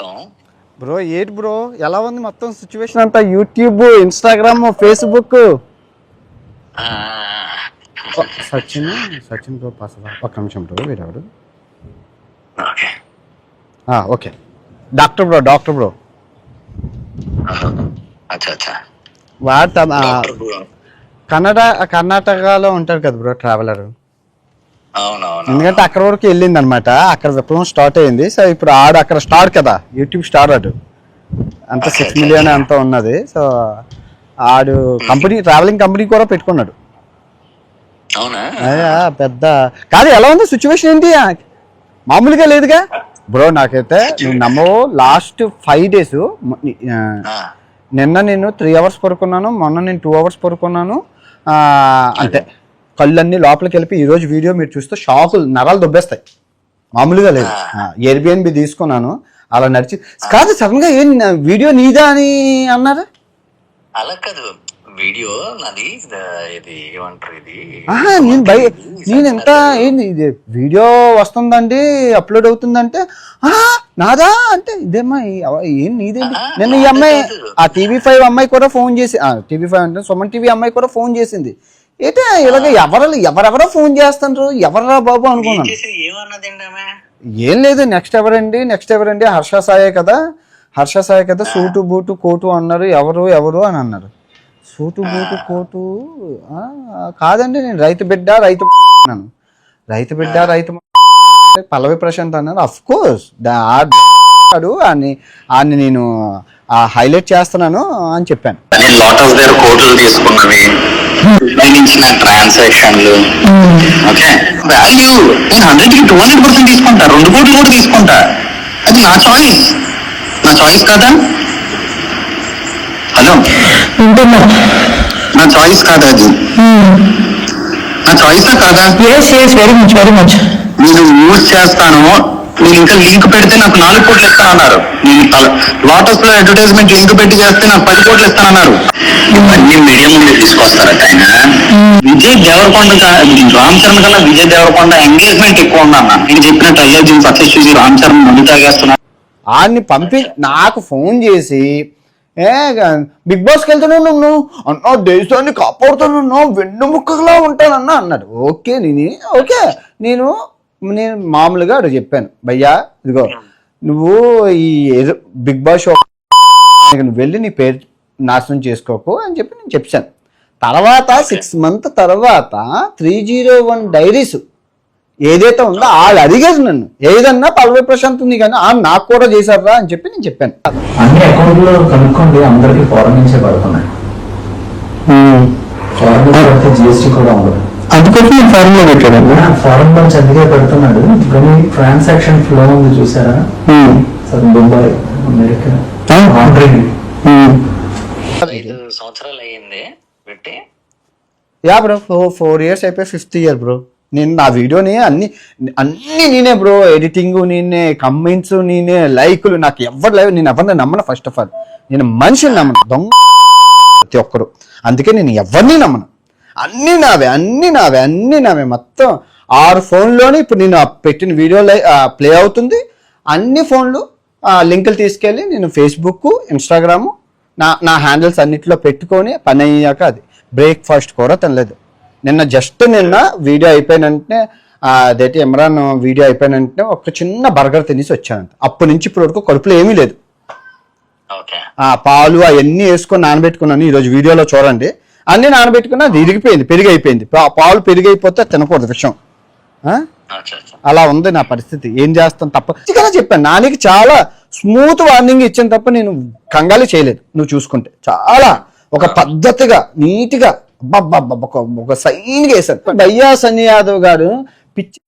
Hello bro ఏంటి bro ఎలా ఉంది మొత్తం సిచ్యువేషన్ అంతా? YouTube Instagram Facebook Sachin Sachin bro పాసవా ఒక్క నిమిషం బ్రో వీడెవడు okay. Doctor bro doctor bro వాడు. కన్నడ కర్ణాటకలో ఉంటాడు కదా బ్రో ట్రావెలర్ ఎందుకంటే అక్కడ వరకు వెళ్ళింది అనమాట అక్కడ విప్లవం స్టార్ట్ అయింది. సో ఇప్పుడు ఆడు అక్కడ స్టార్ కదా యూట్యూబ్ స్టార్ ఆడు అంత సిక్స్ మిలియన్ అంత ఉన్నది. సో ఆడు కంపెనీ ట్రావెలింగ్ కంపెనీ కూడా పెట్టుకున్నాడు. అవునా? అయ్యా పెద్ద. కాదు ఎలా ఉంది సిచ్యువేషన్ ఏంటి? మామూలుగా లేదుగా? బ్రో నాకైతే నువ్వు నమ్మవు లాస్ట్ ఫైవ్ డేస్ నిన్న నేను త్రీ అవర్స్ పడుకున్నాను మొన్న నేను టూ అవర్స్ పడుకున్నాను అంతే. కళ్ళన్నీ లోపలికి వెళ్ళి ఈ రోజు వీడియో మీరు చూస్తే షాకులు నరాలు దొబ్బేస్తాయి. మామూలుగా లేదు. ఎయిర్బిఎన్బి తీసుకున్నాను అలా నడిచి కాదు సడన్గా ఏం వీడియో నీదా అని అన్నారు? అలా కాదు. వీడియో నాది ఇది ఏమంటారు ఇది? నేను బయ నేను ఎంత ఏంది ఇది? వీడియో వస్తుందండి అప్లోడ్ అవుతుందంటే నాదా? అంటే ఇదేమ్మా ఏం నీదేంటి? నిన్న ఈ అమ్మాయి. ఆ టీవీ ఫైవ్ అమ్మాయి కూడా ఫోన్ చేసి టీవీ ఫైవ్ అంటే సుమన్ టీవీ అమ్మాయి కూడా ఫోన్ చేసింది. ఏంటో ఇలాగ ఎవరు ఎవరెవరో ఫోన్ చేస్తుండ్రు ఎవర్రా బాబు ఏం అనుకున్నాను. ఏం లేదు నెక్స్ట్ ఎవరండి నెక్స్ట్ ఎవరండి? హర్ష సాయే కదా. హర్ష సాయే కదా సూటు బూటు కోటు అన్నారు ఎవరు ఎవరు అని అన్నారు. సూటు బూటు కోటు ఆ, కాదండి నేను రైతు బిడ్డ రైతు అన్నాను. రైతు బిడ్డ రైతు పల్లవి ప్రశాంత్ అన్నారు అఫ్ కోర్స్ ఆడు అని అని నేను హైలైట్ చేస్తున్నాను అని చెప్పాను. తీసుకున్నవి ఇచ్చిన ట్రాన్సాక్షన్లు ఓకే వాల్యూ నేను హండ్రెడ్కి టూ హండ్రెడ్ పర్సెంట్ తీసుకుంటా. రెండు కోట్లు కూడా తీసుకుంటా. అది నా చాయిస్ నా చాయిస్ కాదా? హలో నా చాయిస్ కాదా అది? నా చాయిసా కాదా? Yes yes very much very much నేను యూజ్ చేస్తాను. మీరు ఇంకా లింక్ పెడితే నాకు నాలుగు కోట్లు ఇస్తానన్నారు. నేను లోటస్లో అడ్వర్టైజ్మెంట్ లింక్ పెట్టి చేస్తే నాకు పది కోట్లు ఇస్తానన్నారు. ఇవన్నీ మీడియం ముందు తీసుకొస్తారట ఆయన? విజయ్ దేవరకొండ రామ్ చరణ్ కన్నా విజయ్ దేవరకొండ ఎంగేజ్మెంట్ ఎక్కువ ఉందన్న. నేను చెప్పినట్టు అల్లర్జున్ సక్సెస్ చూసి రామ్ చరణ్ మందు తాగేస్తున్నారు. ఆడిని పంపి నాకు ఫోన్ చేసి ఏ బిగ్ బాస్కి వెళ్తున్నావు నువ్వు? అన్నా దేశాన్ని కాపాడుతున్నాను. వెన్ను ముక్కలా ఉంటానన్నా అన్నాడు. ఓకే నేను ఓకే. నేను నేను మామూలుగా అడు చెప్పాను. భయ్యా ఇదిగో నువ్వు ఈ బిగ్ బాస్ షో నువ్వు వెళ్ళి నీ పేరు నాశనం చేసుకోకు అని చెప్పి నేను చెప్పాను. తర్వాత సిక్స్ మంత్ తర్వాత త్రీ జీరో వన్ డైరీస్ ఏదైతే ఉందో వాళ్ళు అడిగారు నన్ను. ఏదన్నా పల్లవి ప్రశాంత్ ఉంది కానీ ఆ నాకు కూడా చేశారా అని చెప్పి నేను చెప్పాను. అన్ని అకౌంట్లో కనుక్కోండి అందరికి ఫారెన్ నుంచే పడుతున్నాయి. జిఎస్టీ కూడా ఉండదు. అందుకోసం నేను ఫారెన్లో పెట్టాను ఫారెన్ నుంచి అందుకే పెడుతున్నాడు. కానీ ట్రాన్సాక్షన్ ఫ్లో ఉంది చూసారా? సార్ దుబాయ్ అమెరికా ఆండ్రింగ్ ఐదు సంవత్సరాలు అయ్యింది పెట్టి. యా బ్రో ఫోర్ ఇయర్స్ అయిపోయి ఫిఫ్త్ ఇయర్ బ్రో. నేను నా వీడియోని అన్ని అన్ని నేనే బ్రో. ఎడిటింగ్ నేనే కమెంట్స్ నేనే లైకులు నాకు ఎవరు లైవ్ నేను ఎవరిని నమ్మను ఫస్ట్ ఆఫ్ ఆల్ నేను మనిషిని నమ్మను దొంగ ప్రతి ఒక్కరు. అందుకే నేను ఎవరిని నమ్మను. అన్ని నావే అన్ని నావే అన్ని నావే. మొత్తం ఆరు ఫోన్లోనే ఇప్పుడు నేను పెట్టిన వీడియో ప్లే అవుతుంది. అన్ని ఫోన్లు లింకులు తీసుకెళ్ళి నేను ఫేస్బుక్ ఇన్స్టాగ్రాము నా నా హ్యాండిల్స్ అన్నిటిలో పెట్టుకొని పని అయ్యాక అది. బ్రేక్ఫాస్ట్ కూడా తినలేదు. నిన్న జస్ట్ నిన్న వీడియో అయిపోయిన వెంటనే ఆ, అదేంటి ఇమ్రాన్ వీడియో అయిపోయిన వెంటనే ఒక చిన్న బర్గర్ తినేసి వచ్చానంట. అప్పటి నుంచి ఇప్పటి వరకు కడుపులో ఏమీ లేదు. పాలు అవన్నీ వేసుకొని నానబెట్టుకున్నాను. ఈరోజు వీడియోలో చూడండి. అన్ని నానబెట్టుకున్నా అది ఇరిగిపోయింది పెరిగి అయిపోయింది పా- పాలు పెరిగైపోతే తినకూడదు విషయం అలా ఉంది నా పరిస్థితి. ఏం చేస్తాను తప్ప కదా చెప్పాను. నానికి చాలా స్మూత్ వార్నింగ్ ఇచ్చాను తప్ప నేను కంగాలి చేయలేదు నువ్వు చూసుకుంటే. చాలా ఒక పద్ధతిగా నీట్గా ఒక సైన్గా వేశాను భయ్యా సన్నీ యాదవ్ గారు పిచ్చి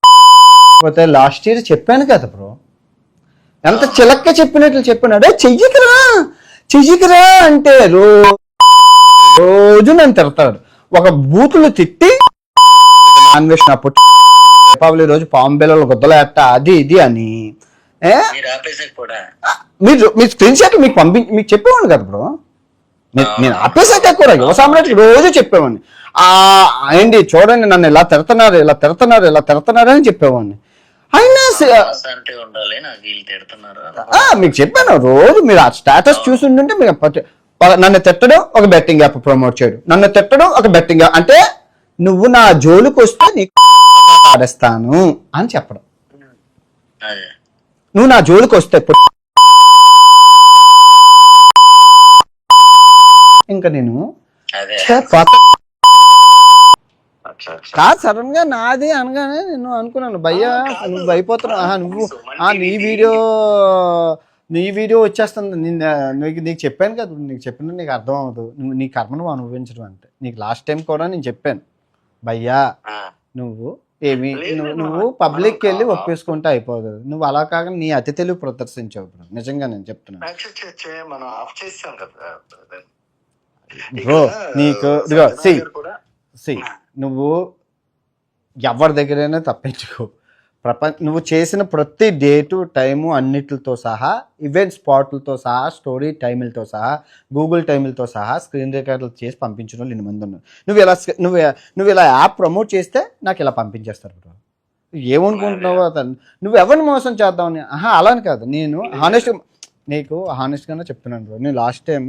పోతే లాస్ట్ ఇయర్ చెప్పాను కదా బ్రో. ఎంత చిలక్క చెప్పినట్లు చెప్పినాడే చెయ్యకరా చెయ్యకరా అంటే రో రోజు నన్ను తిడతాడు ఒక బూతులు తిట్టి నాన్ వెజ్ నా పుట్టి దీపావళి రోజు పాము బిల్లలు గుద్దలేట అది ఇది అని. మీరు మీరు మీ స్క్రీన్ షాట్ మీకు పంపి మీకు చెప్పేవాడు కదా బ్రో. నేను- ఆపేసాక కూడా యువ సామ్రాట్ రోజు చెప్పేవాడిని. ఆ ఏంటి చూడండి నన్ను ఇలా తిడుతున్నారు ఇలా తిడుతున్నారు ఇలా తిడుతున్నారు అని చెప్పేవాడిని. అయినా మీకు చెప్పాను రోజు మీరు ఆ స్టేటస్ చూసి ఉంటుంటే మీకు ప- నన్ను తిట్టడం ఒక బెట్టింగ్ యాప్ ప్రమోట్ చేయడం. నన్ను తిట్టడం ఒక బెట్టింగ్ యాప్ అంటే నువ్వు నా జోలికి వస్తే నీకు ఆడేస్తాను అని చెప్పడం. నువ్వు నా జోలికి వస్తే ఇంకా నేను కాదు సడన్గా నాది అనగానే నేను అనుకున్నాను భయ్యా నువ్వు అయిపోతున్నావు ఆహా, నువ్వు ఆ నీ వీడియో నీ వీడియో వచ్చేస్తుంది. నీకు నీకు చెప్పాను కదా నీకు చెప్పిన నీకు అర్థం అవ్వదు. నువ్వు నీ కర్మను నువ్వు అనుభవించడం అంటే నీకు లాస్ట్ టైం కూడా నేను చెప్పాను. భయ్యా నువ్వు ఏమి నువ్వు పబ్లిక్కి వెళ్ళి ఒప్పేసుకుంటే అయిపోదు. నువ్వు అలా కాక నీ అతి తెలివి ప్రదర్శించావు నిజంగా నేను చెప్తున్నాను. బ్రో నీకు సి సి నువ్వు ఎవరి దగ్గరైనా తప్పించుకో. ప్రపంచ నువ్వు చేసిన ప్రతి డేటు టైము అన్నిటితో సహా ఈవెంట్ స్పాట్లతో సహా స్టోరీ టైములతో సహా గూగుల్ టైములతో సహా స్క్రీన్ రికార్డులు చేసి పంపించిన వాళ్ళు ఎన్ని మంది ఉన్నారు. నువ్వు ఇలా నువ్వు నువ్వు ఇలా యాప్ ప్రమోట్ చేస్తే నాకు ఇలా పంపించేస్తారు బ్రో. ఏమనుకుంటున్నావు అతను నువ్వు ఎవరిని మోసం చేద్దామని ఆహా అలా అని కాదు. నేను హానెస్ట్ నీకు హానెస్ట్గానే చెప్తున్నాను బ్రో. నేను లాస్ట్ టైం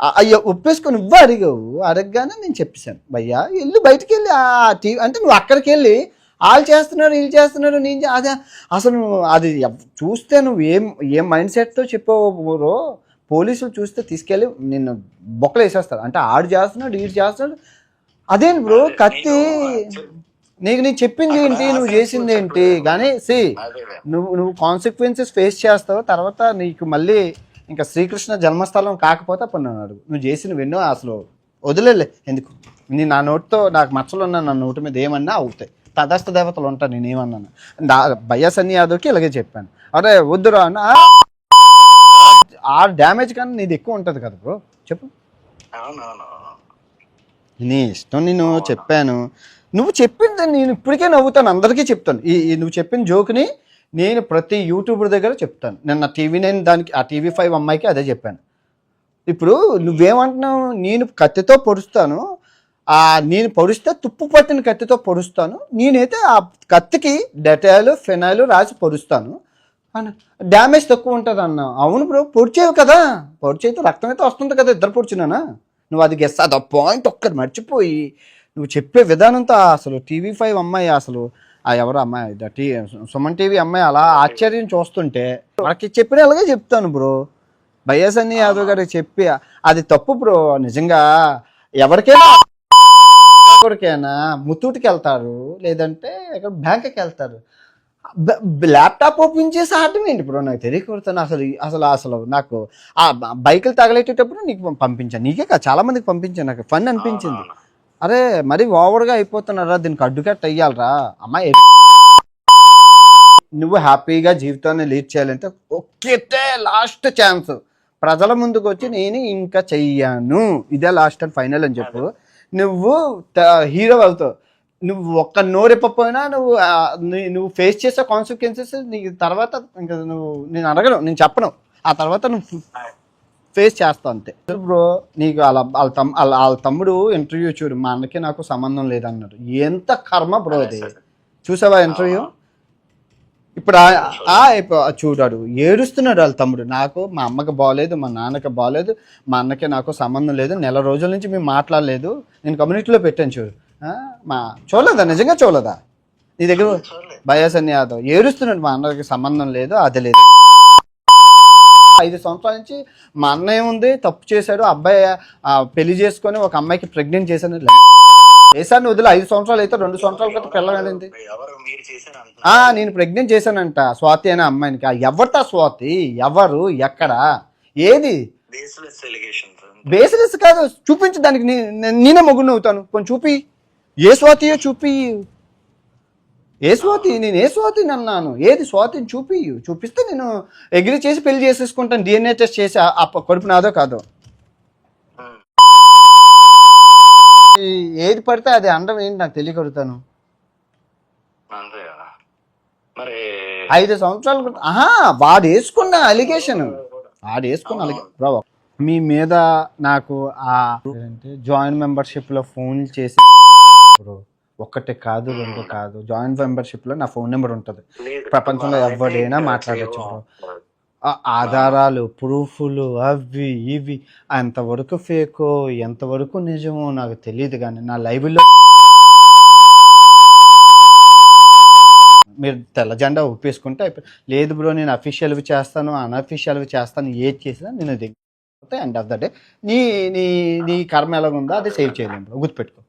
అయ్యో ఒప్పేసుకొని నువ్వు అడిగావు అడగగానే నేను చెప్పేశాను. భయ్యా వెళ్ళి బయటికి వెళ్ళి ఆ టీవీ అంటే నువ్వు అక్కడికి వెళ్ళి వాళ్ళు చేస్తున్నారు వీళ్ళు చేస్తున్నారు నేను అదే అసలు అది చూస్తే నువ్వు ఏం ఏం మైండ్ సెట్తో చెప్పావు పోలీసులు చూస్తే తీసుకెళ్ళి నిన్ను బొక్కలు వేసేస్తారు. అంటే ఆడు చేస్తున్నాడు వీడు చేస్తున్నాడు. అదేంటి బ్రో? కత్తి నీకు నీకు చెప్పింది ఏంటి? నువ్వు చేసింది ఏంటి? కానీ సి అదే నువ్వు నువ్వు కాన్సిక్వెన్సెస్ ఫేస్ చేస్తావు తర్వాత నీకు మళ్ళీ ఇంకా శ్రీకృష్ణ జన్మస్థలం కాకపోతే అప్పుడు నన్ను అడుగు. నువ్వు చేసినవి ఎన్నో అసలు వదిలేలే. ఎందుకు? నీ నా నోటితో నాకు మచ్చలు ఉన్న నా నోటి మీద ఏమన్నా అవుతాయి. తదస్థ దేవతలు ఉంటాను నేను ఏమన్నాను నా భయ్యా సన్ని యాదవ్కి ఇలాగే చెప్పాను. అరే వద్దురా అన్న. ఆ డ్యామేజ్ కానీ నీది ఎక్కువ ఉంటుంది కదా బ్రో. చెప్పు. నీ ఇష్టం నేను చెప్పాను. నువ్వు చెప్పింది నేను ఇప్పటికే నవ్వుతాను అందరికీ చెప్తాను. ఈ నువ్వు చెప్పిన జోక్ని నేను ప్రతి యూట్యూబర్ దగ్గర చెప్తాను. నిన్న టీవీ నైన్ దానికి ఆ టీవీ ఫైవ్ అమ్మాయికి అదే చెప్పాను. ఇప్పుడు నువ్వేమంటున్నావు? నేను కత్తితో పొడుస్తాను. నేను పొడిస్తే తుప్పు పట్టిన కత్తితో పొడుస్తాను. నేనైతే ఆ కత్తికి డెటాయిల్ ఫెనాయిల్ రాసి పొడుస్తాను. అని డ్యామేజ్ తక్కువ ఉంటుంది అన్న అవును బ్రో పొడిచేవి కదా. పొడిచైతే రక్తం అయితే వస్తుంది కదా ఇద్దరు పొడిచినానా? నువ్వు అది గెస్ అది పాయింట్ ఒక్కటి మర్చిపోయి నువ్వు చెప్పే విధానంతో అసలు టీవీ ఫైవ్ అమ్మాయి అసలు ఆ ఎవరు అమ్మాయి టీ సుమన్ టీవీ అమ్మాయి అలా ఆశ్చర్యం చూస్తుంటే వాళ్ళకి చెప్పిన అలాగే చెప్తాను బ్రో. బయ్యసన్ని యాదవ్ గారికి చెప్పి అది తప్పు బ్రో. నిజంగా ఎవరికైనా ఎవరికైనా ముత్తూటికి వెళ్తారు లేదంటే ఇక్కడ బ్యాంక్కి వెళ్తారు. ల్యాప్టాప్ ఓపెన్ చేసి ఆడటం ఏంటి బ్రో? నాకు తెలియకూడతాను అసలు అసలు అసలు నాకు ఆ బైకులు తగలేటప్పుడు నీకు పంపించాను నీకే కాదు చాలా మందికి పంపించాను నాకు. ఫన్ అనిపించింది. అరే మరి ఓవర్గా అయిపోతున్నారా? దీనికి అడ్డుకట్ట అయ్యాలరా? అమ్మాయి నువ్వు హ్యాపీగా జీవితాన్ని లీడ్ చేయాలంటే ఒక్కటే లాస్ట్ ఛాన్స్. ప్రజల ముందుకు వచ్చి నేను ఇంకా చెయ్యాను. ఇదే లాస్ట్ అండ్ ఫైనల్ అని చెప్పు. నువ్వు హీరో అవుతావు. నువ్వు ఒక్క నోరెప్పపోయినా నువ్వు నువ్వు ఫేస్ చేసే కాన్సిక్వెన్సెస్ నీకు తర్వాత ఇంకా నువ్వు నేను అడగను నేను చెప్పను. ఆ తర్వాత నువ్వు ఫేస్ చేస్తావు అంతే. బ్రో నీకు వాళ్ళ వాళ్ళ తమ్ వాళ్ళ వాళ్ళ తమ్ముడు ఇంటర్వ్యూ చూడు మా అన్నకి నాకు సంబంధం లేదన్నాడు ఎంత కర్మ బ్రో అది? చూసావా ఇంటర్వ్యూ ఇప్పుడు చూడాడు. ఏడుస్తున్నాడు వాళ్ళ తమ్ముడు. నాకు మా అమ్మకి బాగలేదు మా నాన్నకి బాగలేదు మా అన్నకి నాకు సంబంధం లేదు నెల రోజుల నుంచి మేము మాట్లాడలేదు. నేను కమ్యూనిటీలో పెట్టాను చూడు. మా చూడలేదా? నిజంగా చూడలేదా? నీ దగ్గర బయాసన్ యాదవ్ ఏడుస్తున్నాడు. మా అన్నకి సంబంధం లేదు అది లేదు. ఐదు సంవత్సరాల నుంచి మా అన్న ఏముంది తప్పు చేశాడు. అబ్బాయి పెళ్ళి చేసుకొని ఒక అమ్మాయికి ప్రెగ్నెంట్ చేశాను. చేశాను వదిలే ఐదు సంవత్సరాలు అయితే రెండు సంవత్సరాల క్రితం పిల్లగాడింది ఆ నేను ప్రెగ్నెంట్ చేశానంట స్వాతి అనే అమ్మాయినికి. ఆ ఎవరితా స్వాతి? ఎవరు? ఎక్కడ? ఏది? బేస్లెస్ కాదు చూపించు దానికి. నేనే మొగ్గుని అవుతాను కొంచెం చూపి. ఏ స్వాతియో చూపి. ఏ స్వాతి? నేను ఏ స్వాతిని అన్నాను? ఏది స్వాతిని చూపి. చూపిస్తే నేను అగ్రి చేసి పెళ్ళి చేసేసుకుంటాను. డిఎన్ఏ టెస్ట్ చేసి కడుపు నాదో కాదో ఈ- ఏది పడితే అది అండం ఏంటి నాకు మరి ఐదు సంవత్సరాల ఆహా వాడు వేసుకున్న అలిగేషన్. వాడు వేసుకున్న అలిగేషన్ మీ మీద నాకు ఆ జాయిన్ మెంబర్షిప్లో ఫోన్ చేసి ఒక్కటే కాదు రెండు కాదు. జాయింట్ మెంబర్షిప్లో నా ఫోన్ నెంబర్ ఉంటుంది. ప్రపంచంలో ఎవరైనా మాట్లాడొచ్చు ఆధారాలు ప్రూఫ్లు అవి ఇవి ఎంతవరకు ఫేకో ఎంతవరకు నిజమో నాకు తెలియదు కానీ నా లైవ్లో మీరు తెల్ల జెండా ఒప్పేసుకుంటే అయిపోయి లేదు బ్రో నేను అఫీషియల్వి చేస్తాను అన్అఫీషియల్వి చేస్తాను ఏది చేసినా నేను దిగితే ఎండ్ ఆఫ్ ద డే. నీ నీ నీ కర్మ ఎలాగుందో అది సేవ్ చేయలేము బ్రో గుర్తుపెట్టుకో.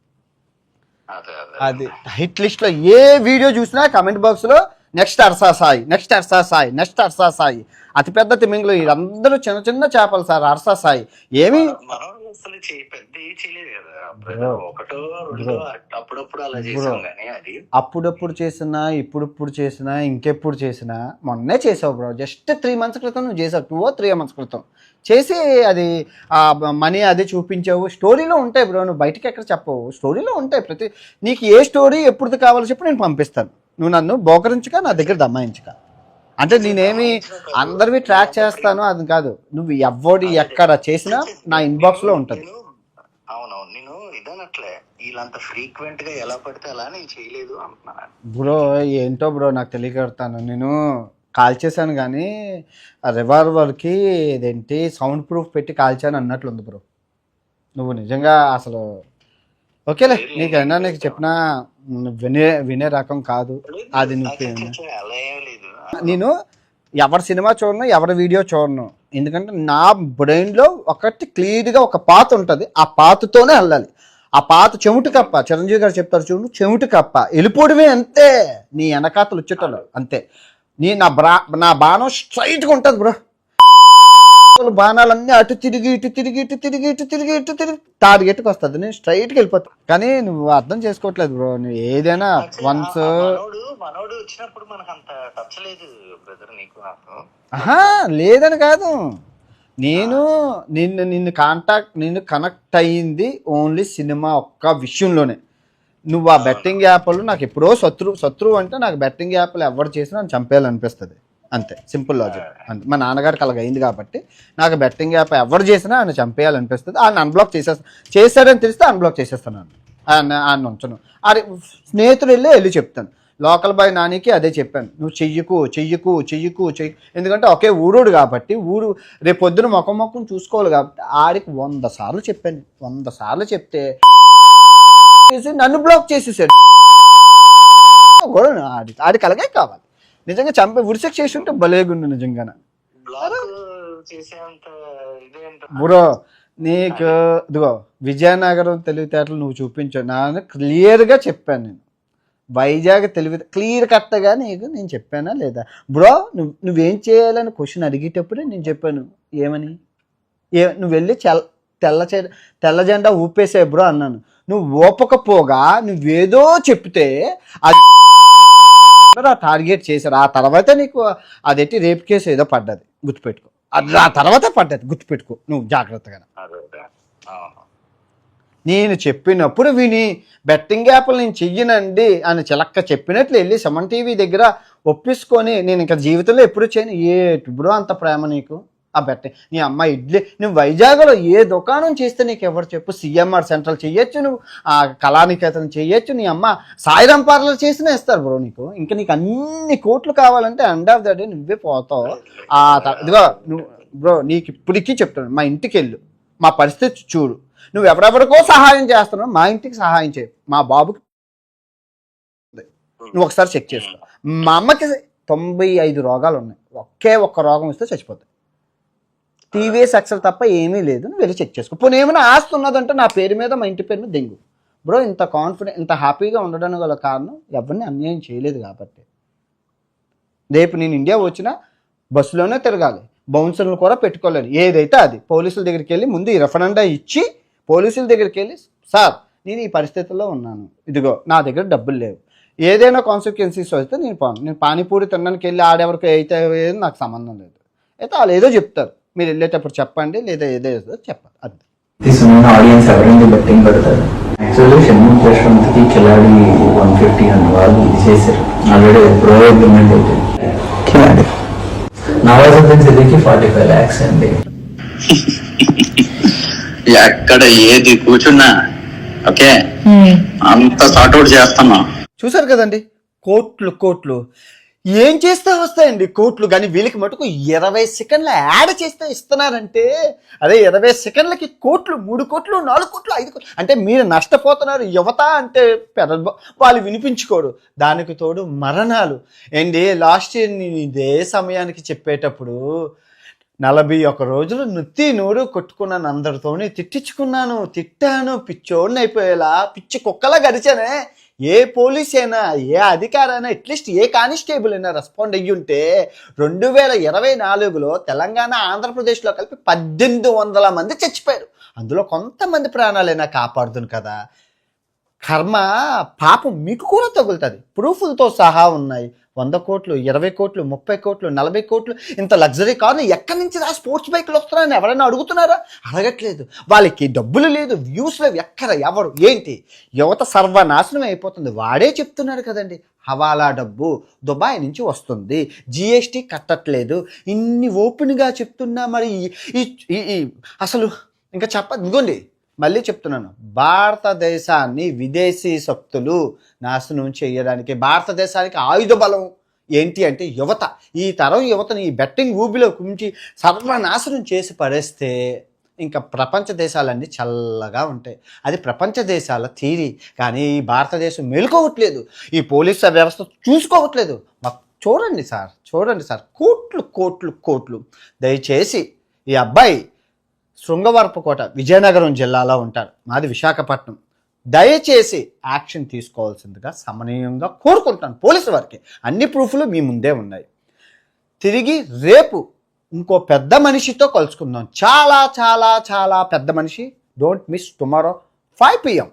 అదే హిట్ లిస్ట్లో ఏ వీడియో చూసినా కమెంట్ బాక్స్లో next Harsha Sai next Harsha Sai next Harsha Sai అతిపెద్ద తిమింగ్లు వీళ్ళందరూ చిన్న చిన్న చేపలు సార్ అర్సా సాయి ఏమి మనం అసలు చేయి పెద్ద ఏం చేయలేదు కదా. Bro. ఒకటో రెండో అప్పుడప్పుడు అలా చేసాం కానీ అది. అప్పుడప్పుడు చేసినా ఇప్పుడప్పుడు చేసినా ఇంకెప్పుడు చేసినా మొన్నే చేసావు బ్రో. జస్ట్ త్రీ మంత్స్ క్రితం నువ్వు చేసావు టూ త్రీ మంత్స్ క్రితం. చేసి అది ఆ మనీ అది చూపించావు. స్టోరీలో ఉంటాయి బ్రో నువ్వు బయటకి ఎక్కడ చెప్పవు. స్టోరీలో ఉంటాయి ప్రతి నీకు ఏ స్టోరీ ఎప్పుడు కావాలో చెప్పి నేను పంపిస్తాను. నువ్వు నన్ను బోకరించక నా దగ్గర దమ్మాయించక. అంటే నేనేమి అందరివి ట్రాక్ చేస్తాను అది కాదు. నువ్వు ఎవడి ఎక్కడ చేసినా నా ఇన్బాక్స్లో ఉంటుంది. అవునవును నేను ఇదనట్లే. వీళ్ళంత ఫ్రీక్వెంట్గా ఎలా పడితే అలా నేను చేయలేదు అంటున్నాను. బ్రో ఏంటో బ్రో నాకు తెలియకడతాను నేను కాల్ చేశాను కానీ ఆ రివాల్వర్కి ఇదేంటి సౌండ్ ప్రూఫ్ పెట్టి కాల్చాను అన్నట్లుంది బ్రో. నువ్వు నిజంగా అసలు ఓకేలే నీకైనా నీకు చెప్పినా వినే వినే రకం కాదు. అది నేను ఎవరి సినిమా చూడను ఎవరి వీడియో చూడను. ఎందుకంటే నా బ్రెయిన్లో ఒకటి క్లియర్గా ఒక పాత ఉంటుంది. ఆ పాతతోనే వెళ్ళాలి. ఆ పాత చెవిటి కప్ప చిరంజీవి గారు చెప్తారు చూడు చెవిటి కప్ప. వెళ్ళిపోవడమే అంతే. నీ వెనకాతలు వచ్చేటోళ్ళు అంతే. నీ నా బ్రా నా బాణం స్ట్రైట్గా ఉంటుంది బ్రో. బాణాలన్నీ అటు తిరిగి ఇటు తిరిగి ఇటు తిరిగి ఇటు తిరిగి ఇటు తిరిగి టార్గెట్కి వస్తుంది. నేను స్ట్రైట్కి వెళ్ళిపోతా. కానీ నువ్వు అర్థం చేసుకోవట్లేదు బ్రో. నువ్వు ఏదైనా వన్స్ మనోడు వచ్చినప్పుడు మనకు అంత టచ్ లేదు బ్రదర్ నీకు నాకు. ఆహా లేదని కాదు. నేను నిన్ను నిన్ను కాంటాక్ట్ నిన్ను కనెక్ట్ అయ్యింది ఓన్లీ సినిమా ఒక్క విషయంలోనే. నువ్వు ఆ బెట్టింగ్ యాప్లు నాకు ఎప్పుడో శత్రువు శత్రువు అంటే నాకు బెట్టింగ్ యాప్లు ఎవరు చేసినా నన్ను చంపేయాలనిపిస్తుంది. అంతే. Simple logic. అంతే. మా నాన్నగారికి అలాగ అయింది కాబట్టి నాకు బెట్టింగ్ యాప్ ఎవరు చేసినా ఆయన చంపేయాలనిపిస్తుంది. ఆయన అన్బ్లాక్ చేసేస్తా చేశాడని తెలిస్తే అన్బ్లాక్ చేసేస్తాను ఆయన ఆయన ఉంచను. అది స్నేహితుడు వెళ్ళి వెళ్ళి చెప్తాను. లోకల్ బాయ్ నానికి అదే చెప్పాను. నువ్వు చెయ్యకు చెయ్యకు చెయ్యకు చెయ్యి ఎందుకంటే ఒకే ఊరుడు కాబట్టి ఊరు రేపు పొద్దున మొఖం మొఖం చూసుకోవాలి కాబట్టి ఆడికి వంద సార్లు చెప్పాను. వంద సార్లు చెప్తే చేసి నన్ను బ్లాక్ చేసేసాడు. కూడా ఆడి ఆడికి అలాగే కావాలి. నిజంగా చంపే ఉరిసెక్ చేసి ఉంటే భలేగుండు నిజంగా బ్రో నీకు ఇదిగో విజయనగరం తెలివితేటలు నువ్వు చూపించావు నాన్న క్లియర్గా చెప్పాను నేను. వైజాగ్ తెలివి క్లియర్ కట్టగా నీకు నేను చెప్పానా లేదా? బ్రో నువ్వు నువ్వేం చేయాలని క్వశ్చన్ అడిగేటప్పుడే నేను చెప్పాను. ఏమని? ఏ నువ్వు వెళ్ళి చెల్ తెల్ల తెల్ల జెండా ఊపేసే బ్రో అన్నాను. నువ్వు ఊపకపోగా నువ్వేదో చెప్తే అది ఆ టార్గెట్ చేశారు. ఆ తర్వాత నీకు అదేంటి రేప్ కేసు ఏదో పడ్డది. గుర్తుపెట్టుకో. అది ఆ తర్వాత పడ్డది. గుర్తుపెట్టుకో. నువ్వు జాగ్రత్తగా. నేను చెప్పినప్పుడు విని బెట్టింగ్ యాప్లు నేను చెయ్యనండి అని చిలక్క చెప్పినట్లు వెళ్ళి సమన్ టీవీ దగ్గర ఒప్పించుకొని నేను ఇంకా జీవితంలో ఎప్పుడు చేయను. ఏ ఇప్పుడు అంత ప్రేమ నీకు? ఆ బెట్టింగ్ నీ అమ్మ ఇడ్లీ నువ్వు వైజాగ్లో ఏ దుకాణం చేస్తే నీకు ఎవరు చెప్పు? సిఎంఆర్ సెంట్రల్ చెయ్యొచ్చు నువ్వు. ఆ కళానికేతనం చెయ్యొచ్చు. నీ అమ్మ సాయిరాం పార్లర్ చేసినా ఇస్తారు బ్రో నీకు. ఇంకా నీకు అన్ని కోట్లు కావాలంటే ఎండ్ ఆఫ్ ద డే నువ్వే పోతావు. ఆ ఇదిగో నువ్వు బ్రో నీకు ఇప్పటికీ చెప్తాను మా ఇంటికి వెళ్ళు మా పరిస్థితి చూడు. నువ్వు ఎవరెవరికో సహాయం చేస్తున్నావు మా ఇంటికి సహాయం చేయి. మా బాబుకి నువ్వు ఒకసారి చెక్ చేసుకో. మా అమ్మకి తొంభై ఐదు రోగాలు ఉన్నాయి. ఒకే ఒక్క రోగం వస్తే చచ్చిపోతాయి. టీవీఎస్ అక్సర్ తప్ప ఏమీ లేదు నువ్వు వెళ్ళి చెక్ చేసుకో. పోనీ ఏమైనా ఆస్తి ఉన్నదంటే నా పేరు మీద మా ఇంటి పేరు మీద దెంగు. బ్రో ఇంత కాన్ఫిడెంట్ ఇంత హ్యాపీగా ఉండడానికి గల కారణం ఎవరిని అన్యాయం చేయలేదు కాబట్టి. రేపు నేను ఇండియా వచ్చినా బస్సులోనే తిరగాలి. బౌన్సర్లు కూడా పెట్టుకోలేను ఏదైతే అది పోలీసుల దగ్గరికి వెళ్ళి ముందు ఈ రెఫరెండా ఇచ్చి పోలీసుల దగ్గరికి వెళ్ళి సార్ నేను ఈ పరిస్థితుల్లో ఉన్నాను. ఇదిగో నా దగ్గర డబ్బులు లేవు. ఏదైనా కాన్సిక్వెన్సీస్ వస్తే నేను పోను నేను పానీపూరి తినడానికి వెళ్ళి ఆడెవరికి అయితే ఏదో నాకు సంబంధం లేదు. అయితే వాళ్ళు ఏదో చెప్తారు. మీరు వెళ్ళేటప్పుడు చెప్పండి లేదా ఏదో ఏదో చెప్పాలి అంతే. తీసుకున్న ఆడియన్స్ ఎవరైంది బెట్టింగ్ పెడతారు కిలాడి వన్ ఫిఫ్టీ అని వాళ్ళు ఇది చేశారు ఆల్రెడీ ప్రో అగ్రిమెంట్ అయిపోయింది కిలాడి నవాజుద్దీన్ సిద్దికి ఫార్టీ ఫైవ్ ల్యాక్స్ అండి ఎక్కడ ఏది కూర్చున్నా ఓకే? అంత సార్ట్అవుట్ చేస్తాను చూసారు కదండి? కోట్లు కోట్లు. ఏం చేస్తే వస్తాయండి కోట్లు? కానీ వీళ్ళకి మటుకు ఇరవై సెకండ్ల యాడ్ చేస్తే ఇస్తున్నారంటే అదే ఇరవై సెకండ్లకి కోట్లు మూడు కోట్లు నాలుగు కోట్లు ఐదు కోట్లు. అంటే మీరు నష్టపోతున్నారు యువత అంటే పెద్ద వాళ్ళు వినిపించుకోరు. దానికి తోడు మరణాలు. ఏంటి లాస్ట్ ఇయర్ నేను ఇదే సమయానికి చెప్పేటప్పుడు నలభై ఒక రోజులు నుత్తి నూరు కొట్టుకున్నాను అందరితోని. తిట్టించుకున్నాను తిట్టాను పిచ్చోడిని అయిపోయేలా పిచ్చి కుక్కలా గడిచానే ఏ పోలీస్ అయినా ఏ అధికారైనా అట్లీస్ట్ ఏ కానిస్టేబుల్ అయినా రెస్పాండ్ అయ్యి ఉంటే రెండు వేల ఇరవై నాలుగులో తెలంగాణ ఆంధ్రప్రదేశ్లో కలిపి పద్దెనిమిది వందల మంది చచ్చిపోయారు. అందులో కొంతమంది ప్రాణాలైనా కాపాడుతుంది కదా. కర్మ పాపం మీకు కూడా తగులుతుంది. ప్రూఫ్లతో సహా ఉన్నాయి. వంద కోట్లు ఇరవై కోట్లు ముప్పై కోట్లు నలభై కోట్లు ఇంత లగ్జరీ కార్లు ఎక్కడి నుంచి రా స్పోర్ట్స్ బైక్లు వస్తున్నారని ఎవరైనా అడుగుతున్నారా? అడగట్లేదు. వాళ్ళకి డబ్బులు లేదు వ్యూస్ లేవు ఎక్కడ ఎవరు ఏంటి? యువత సర్వనాశనం అయిపోతుంది. వాడే చెప్తున్నాడు కదండి హవాలా డబ్బు దుబాయ్ నుంచి వస్తుంది. జిఎస్టీ కట్టట్లేదు. ఇన్ని ఓపెన్గా చెప్తున్నా మరి ఈ- ఈ అసలు ఇంకా చెప్ప ఇదిగోండి. మళ్ళీ చెప్తున్నాను. భారతదేశాన్ని విదేశీ శక్తులు నాశనం చేయడానికి భారతదేశానికి ఆయుధ బలం ఏంటి అంటే యువత. ఈ తరం యువతని ఈ బెట్టింగ్ ఊబిలో కుంచి సర్వనాశనం చేసి పడేస్తే ఇంకా ప్రపంచ దేశాలన్నీ చల్లగా ఉంటాయి. అది ప్రపంచ దేశాల థీరీ కానీ ఈ భారతదేశం మేలుకోవట్లేదు. ఈ పోలీస్ వ్యవస్థ చూసుకోవట్లేదు. చూడండి సార్ చూడండి సార్. కోట్లు కోట్లు కోట్లు. దయచేసి ఈ అబ్బాయి శృంగవరపుకోట విజయనగరం జిల్లాలో ఉంటారు. మాది విశాఖపట్నం. దయచేసి యాక్షన్ తీసుకోవాల్సిందిగా సమనీయంగా కోరుకుంటాను పోలీసు వారికి. అన్ని ప్రూఫ్లు మీ ముందే ఉన్నాయి. తిరిగి రేపు ఇంకో పెద్ద మనిషితో కలుసుకుందాం. చాలా చాలా చాలా పెద్ద మనిషి. Don't miss tomorrow five PM